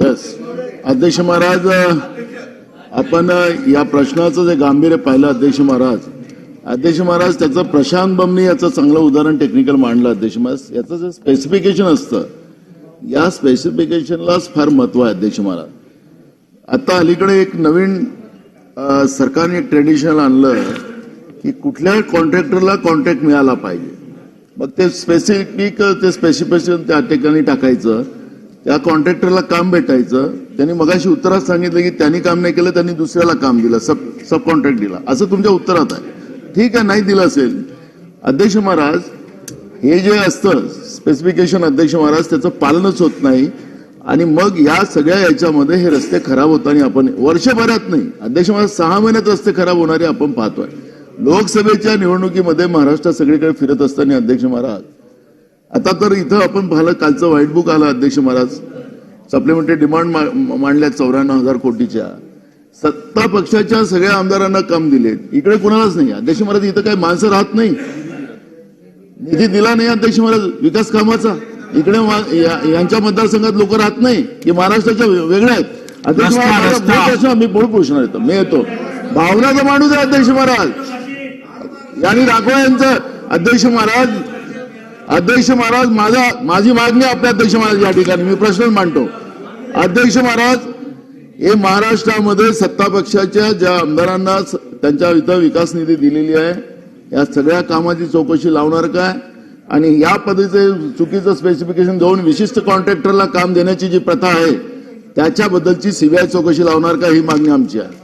Yes अध्यक्ष महाराज आपण या प्रश्नाचं जे गांभीर्य पाहिलं अध्यक्ष महाराज. अध्यक्ष महाराज त्याचं प्रशांत बमनी याचं चांगलं उदाहरण टेक्निकल मांडलं अध्यक्ष महाराज. याचं जे स्पेसिफिकेशन असतं या स्पेसिफिकेशनलाच फार महत्त्व आहे अध्यक्ष महाराज. आता अलीकडे एक नवीन सरकारने एक ट्रेडिशनल आणलं की कुठल्या कॉन्ट्रॅक्टरला कॉन्ट्रॅक्ट मिळाला पाहिजे. मग ते स्पेसिफिक ते स्पेसिफिकेशन त्या ठिकाणी टाकायचं. त्या कॉन्ट्रॅक्टरला काम भेटायचं त्यांनी मगाशी उत्तरात सांगितलं की त्यांनी काम नाही केलं त्यांनी दुसऱ्याला काम दिलं सब सब कॉन्ट्रॅक्ट दिला. असं तुमच्या उत्तरात आहे. ठीक आहे नाही दिलं असेल. अध्यक्ष महाराज हे जे असतं स्पेसिफिकेशन अध्यक्ष महाराज त्याचं पालनच होत नाही. आणि मग या सगळ्या याच्यामध्ये हे रस्ते खराब होताना आपण वर्षभरात नाही अध्यक्ष महाराज सहा महिन्यात रस्ते खराब होणारे आपण पाहतोय. लोकसभेच्या निवडणुकीमध्ये महाराष्ट्रात सगळीकडे फिरत असताना अध्यक्ष महाराज आता तर इथं आपण पाहिलं कालचं व्हाईट बुक आलं अध्यक्ष महाराज. सप्लिमेंटरी डिमांड मांडल्या चौऱ्याण्णव हजार कोटीच्या. सत्ता पक्षाच्या सगळ्या आमदारांना काम दिले इकडे कोणालाच नाही. अध्यक्ष महाराज इथं काही माणसं राहत नाही. निधी दिला नाही अध्यक्ष महाराज. विकास कामाचा. इकडे यांच्या मतदारसंघात लोक राहत नाही. की महाराष्ट्राच्या वेगळ्या आहेत. अध्यक्ष महाराज मी पुढे प्रश्न येतो. मी येतो. भावनाचा माणूस आहे अध्यक्ष महाराज. यांनी राघव यांचं अध्यक्ष महाराज अध्यक्ष महाराज माझा माझी मागणी आपल्या अध्यक्ष महाराज या ठिकाणी मी प्रश्न मांडतो. अध्यक्ष महाराज हे महाराष्ट्रामध्ये सत्ता पक्षाच्या ज्या आमदारांना त्यांच्या इथं विकास निधी दिलेली आहे या सगळ्या कामाची चौकशी लावणार काय? आणि या पद्धतीचे चुकीचं स्पेसिफिकेशन देऊन विशिष्ट कॉन्ट्रॅक्टरला काम देण्याची जी प्रथा आहे त्याच्याबद्दलची सीबीआय चौकशी लावणार का ही मागणी आमची आहे.